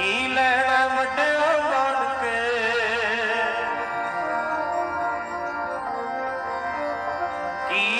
ਕੀ ਲੈਣਾ ਵੱਡਿਆ ਬਣ ਕੇ ਕੀ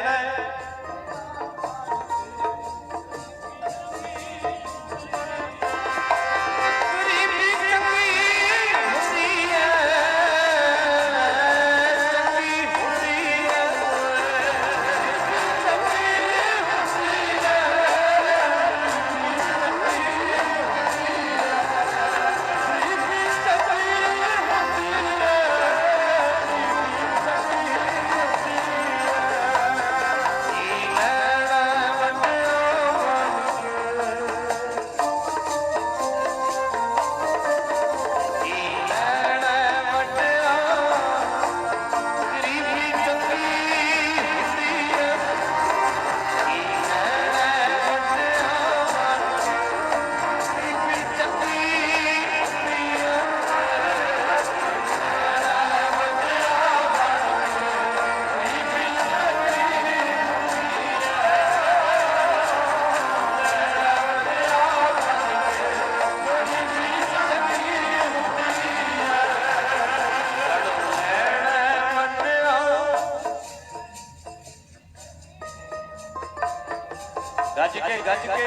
ਗੱਜ ਕੇ ਗੱਜ ਕੇ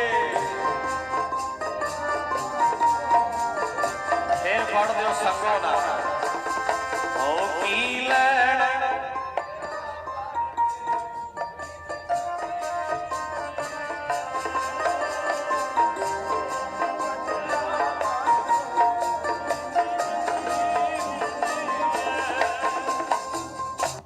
ਫੇਰ ਫੜ ਦਿਓ ਸੰਗੋ ਨਾ